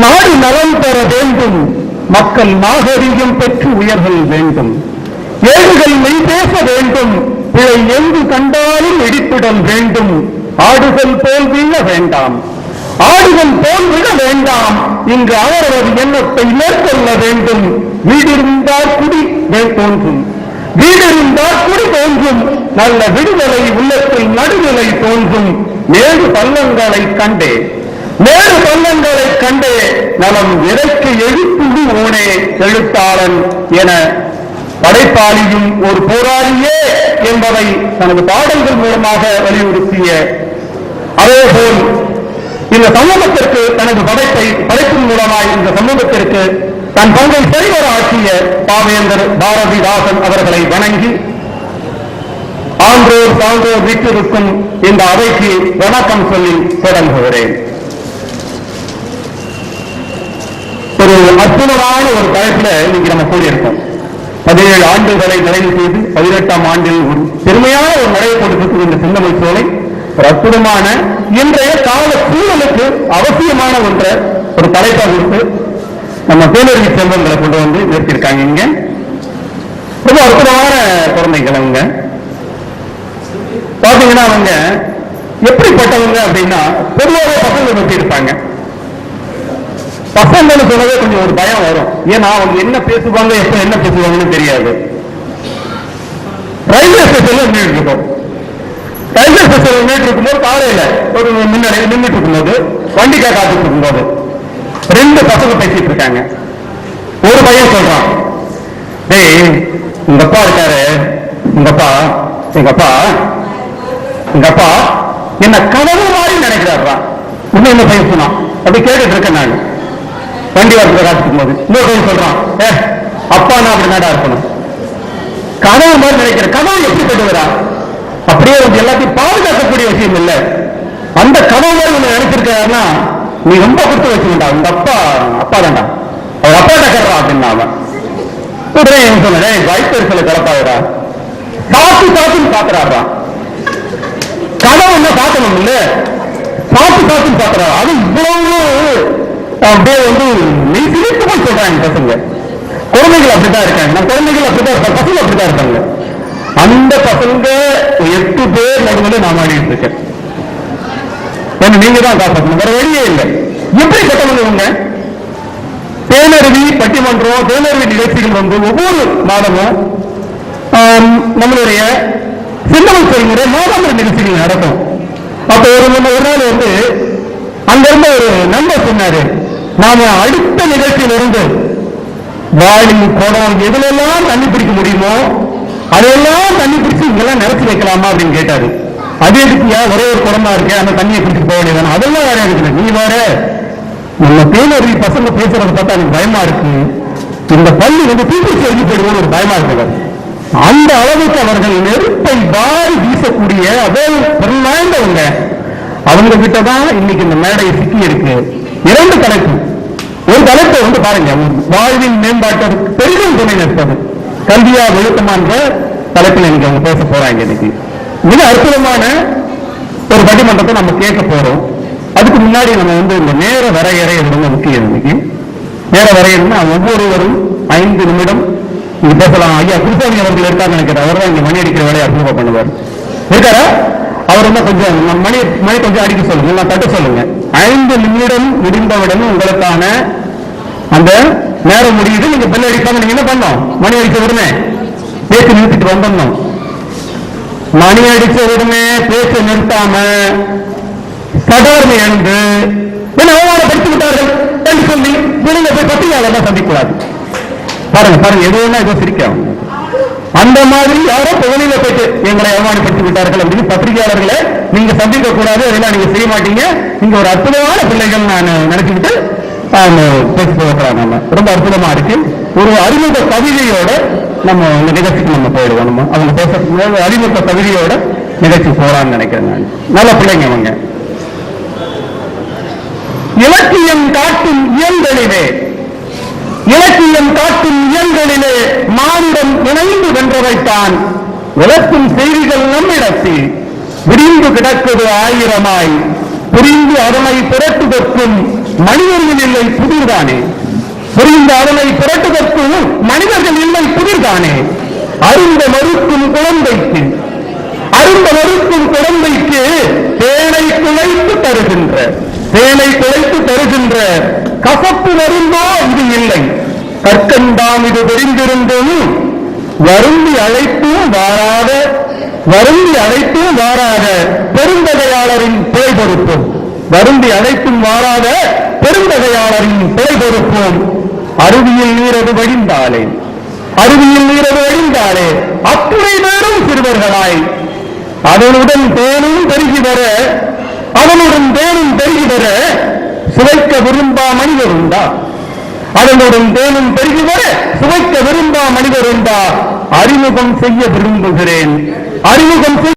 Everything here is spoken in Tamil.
நாடு நலம் பெற வேண்டும். மக்கள் நாகரிகம் பெற்று உயர்தல் வேண்டும். ஏழுகள் மெய் பேச வேண்டும். பிழை எங்கு கண்டாலும் இடிப்பிடம் வேண்டும். ஆடுகள் போல் வீழ வேண்டாம். ஆடுகள் போல் விட வேண்டாம். இங்கு அவரவர் எண்ணத்தை மேற்கொள்ள வேண்டும். வீடிருந்தால் குடி வே- தோன்றும். வீடிருந்தால் குடி தோன்றும். நல்ல விடுதலை உள்ளத்தில் நடுநிலை தோன்றும். ஏழு பள்ளங்களை கண்டே. வேறு பள்ளங்களை கண்டு நலம் இறைக்கு எழுப்புடு ஓனே எழுத்தாளன் என படைப்பாளியும் ஒரு போராளியே என்பதை தனது பாடல்கள் மூலமாக வலியுறுத்திய அதேபோல் இந்த சமூகத்திற்கு தனது படைப்பை படைப்பின் மூலமாய் இந்த சமூகத்திற்கு தன் பங்கை சரிவர ஆற்றிய பாவேந்தர் பாரதிதாசன் அவர்களை வணங்கி ஆன்றோர் சான்றோர் வீட்டிற்கும் இந்த அவைக்கு வணக்கம் சொல்லி தொடங்குகிறேன். ஒரு அற்புதமான ஒரு தலைப்புல இன்னைக்கு நம்ம கூடியிருக்கோம். பதினேழு ஆண்டுகளை நிறைவு செய்து பதினெட்டாம் ஆண்டில் ஒரு பெருமையான ஒரு நிறைவு கொடுத்திருக்கும் இந்த சிந்தமிழ் சோலை ஒரு அற்புதமான இன்றைய கால சூழலுக்கு அவசியமான ஒன்றை ஒரு தலைப்பாக கொடுத்து நம்ம சூழலி செல்வங்களை கொண்டு வந்து நிறுத்தியிருக்காங்க இங்க. ரொம்ப அற்புதமான குழந்தைகள் அவங்க. பாத்தீங்கன்னா அவங்க எப்படிப்பட்டவங்க அப்படின்னா பொதுவாக பசங்க நோக்கி இருப்பாங்க பசங்கன்னு சொல்லவே கொஞ்சம் ஒரு பயம் வரும். ஏன்னா அவங்க என்ன பேசுவாங்க எப்ப என்ன பேசுவாங்கன்னு தெரியாது. ரயில்வே ஸ்டேஷன்ல நின்றுட்டு இருக்கோம். ரயில்வே ஸ்டேஷன்ல நின்றுட்டு இருக்கும்போது காலையில ஒரு முன்னாடி நின்றுட்டு இருக்கும்போது வண்டிக்காக காத்துட்டு இருக்கும்போது ரெண்டு பசங்க பேசிட்டு இருக்காங்க. ஒரு பையன் சொல்றான் டேய் உங்க அப்பா இருக்காரு. உங்க அப்பா எங்க அப்பா எங்க அப்பா என்ன கனவு மாதிரி நினைக்கிறாரா இன்னும் என்ன பையன் சொன்னான்? அப்படி கேட்டுட்டு இருக்கேன் நான். வண்டி வரத்துல காட்டிக்கும் போது இன்னொரு பையன் சொல்றான். ஏ அப்பா நான் அப்படி நாடா இருக்கணும்? கனவு மாதிரி நினைக்கிற கனவு எப்படி கட்டுவரா அப்படியே வந்து எல்லாத்தையும் பாதுகாக்கக்கூடிய விஷயம் இல்ல. அந்த கனவு மாதிரி ஒன்று நினைச்சிருக்காருன்னா நீ ரொம்ப கொடுத்து வச்சுக்கண்டா உங்க அப்பா அப்பா தான்டா. அவர் அப்பா டக்கறா அப்படின்னா அவன். உடனே என்ன சொன்னேன் வயிற்றுல கலப்பாயிரா காத்து காத்துன்னு பாக்குறாரா. கனவு என்ன பார்க்கணும் இல்ல. பார்த்து பார்த்து பாக்குறாரு. அது இவ்வளவு அப்படியே வந்து நீ போய் சொல்றாங்க பசங்க. குழந்தைகள் அப்படித்தான் இருக்காங்க. நம்ம குழந்தைகள் அப்படித்தான் இருக்காங்க. பசங்க அப்படித்தான் இருக்காங்க. அந்த பசங்க எட்டு பேர் நடுவில் நான் ஆடிட்டு இருக்கேன். நீங்க தான் காப்பாற்றணும் வேற வழியே இல்லை. எப்படி கட்டணும் இவங்க? தேனருவி பட்டிமன்றம் தேனருவி நிகழ்ச்சிகள் வந்து ஒவ்வொரு மாதமும் நம்மளுடைய சிந்தனை செய்கிற மாதாந்திர நிகழ்ச்சிகள் நடக்கும். அப்ப ஒரு முன்ன ஒரு நாள் வந்து அங்க இருந்த ஒரு நண்பர் சொன்னாரு. நாம அடுத்த நிகழ்ச்சியிலிருந்து வாளி குடம் எதுலெல்லாம் தண்ணி பிடிக்க முடியுமோ அதையெல்லாம் தண்ணி பிடிச்சு இங்கெல்லாம் நினைச்சு வைக்கலாமா அப்படின்னு கேட்டாரு. அது எதுக்குயா ஒரே ஒரு குடமா இருக்கு அந்த தண்ணியை பிடிச்சு போக வேண்டியதானே அதெல்லாம் வேற இருக்குது நீ வேற. நம்ம பேரறி பசங்க பேசுறத பார்த்தா எனக்கு பயமா இருக்கு. இந்த பள்ளி வந்து தீப்பிடிச்சு எழுதி போயிடுவோம் ஒரு பயமா இருக்கு அந்த அளவுக்கு அவர்கள் நெருப்பை வாரி வீசக்கூடிய அதே பெருமாய்ந்தவங்க அவங்க கிட்ட தான் இன்னைக்கு இந்த மேடை சிக்கி இருக்கு இரண்டு கணக்கு. தலைப்பை வந்து பாருங்க. வாழ்வின் மேம்பாட்டிற்கு பெரிதும் துணை நிற்பது. கல்வியா ஒழுக்கமான்ற தலைப்பில் இன்னைக்கு அவங்க பேச போறாங்க இன்னைக்கு. மிக அற்புதமான ஒரு பட்டிமன்றத்தை நம்ம கேட்க போறோம். அதுக்கு முன்னாடி நம்ம வந்து இந்த நேர வரையறை ரொம்ப முக்கியம் இன்னைக்கு. நேர வரையறைன்னா ஒவ்வொருவரும் ஐந்து நிமிடம் இங்க பேசலாம். ஐயா குருசாமி அவர்கள் இருக்காங்க நினைக்கிறேன். அவர் தான் இங்க மணி அடிக்கிற வேலையை அப்ரூவ் பண்ணுவார். இருக்காரா? அவர் வந்து கொஞ்சம் நம்ம மணி மணி கொஞ்சம் அடிக்க சொல்லுங்க. நான் தட்டு சொல்லுங்க. ஐந்து நிமிடம் முடிந்தவுடன் உங்களுக்கான அந்த நேரம் முடியுது நீங்க பெல் அடிப்பாங்க நீங்க என்ன பண்ணோம் மணி அடிச்ச உடனே பேச்சு நிறுத்திட்டு வந்துடணும். மணி அடிச்ச உடனே பேச்ச நிறுத்தாம சடோர்மை எழுந்து என்ன அவமானப்படுத்தி விட்டார்கள் என்று சொல்லி வெளியில போய் பத்திரிகையாளர் சந்திக்கூடாது பாருங்க பாருங்க எது வேணா ஏதோ சிரிக்கும் அந்த மாதிரி யாரோ புகழில போயிட்டு எங்களை அவமானப்படுத்தி விட்டார்கள் அப்படின்னு பத்திரிகையாளர்களை நீங்க சந்திக்க கூடாது அதெல்லாம் நீங்க செய்ய மாட்டீங்க. நீங்க ஒரு அற்புதமான பிள்ளைகள் நான் நினைச்சுக்கிட்டு பேசி போகலாம் நம்ம ரொம்ப அற்புதமா இருக்கு. ஒரு அறிமுக கவிதையோட நம்ம இந்த நிகழ்ச்சிக்கு நம்ம போயிடுவோம். நம்ம அவங்க பேச அறிமுக கவிதையோட நிகழ்ச்சி போறான்னு நினைக்கிறேன் நான். நல்ல பிள்ளைங்க அவங்க இலக்கியம் காட்டும் இயல்களிலே இலக்கியம் காட்டும் இயல்களிலே மானுடம் இணைந்து வென்றவைத்தான். விளக்கும் செய்திகள் நம்மிடத்தில். விரிந்து கிடக்குது ஆயிரமாய். புரிந்து அதனை திரட்டுவதற்கும் மனிதர்கள் இல்லை புதிர்தானே? புரிந்த அவனை புரட்டுவதற்கும் மனிதர்கள் இல்லை புதிர்தானே? அறிந்த மறுக்கும் குழந்தைக்கு அறிந்த மறுக்கும் குழந்தைக்கு தேனை குலைத்து தருகின்ற தேனை குலைத்து தருகின்ற கசப்பு மருந்தோ இது இல்லை. கற்கண்டாம் இது தெரிந்திருந்தும் வருந்தி அழைத்தும் வாராத வருந்தி அழைத்தும் வாராத பெருந்தகையாளரின் பிழை பொறுப்போம் வருந்தி அனைத்தும் மாறாத பெருந்தகையாளரின் பிழை பொறுப்போம். அருவியில் நீரது வழிந்தாலே அருவியில் நீரது வழிந்தாலே அத்துணை நேரம் சிறுவர்களாய். அதனுடன் தேனும் பெருகி வர அவனுடன் தேனும் பெருகி வர சுவைக்க விரும்பா மனிதர் உண்டா? அதனுடன் தேனும் பெருகி வர சுவைக்க விரும்பா மனிதர் உண்டா? அறிமுகம் செய்ய விரும்புகிறேன். அறிமுகம் செய்ய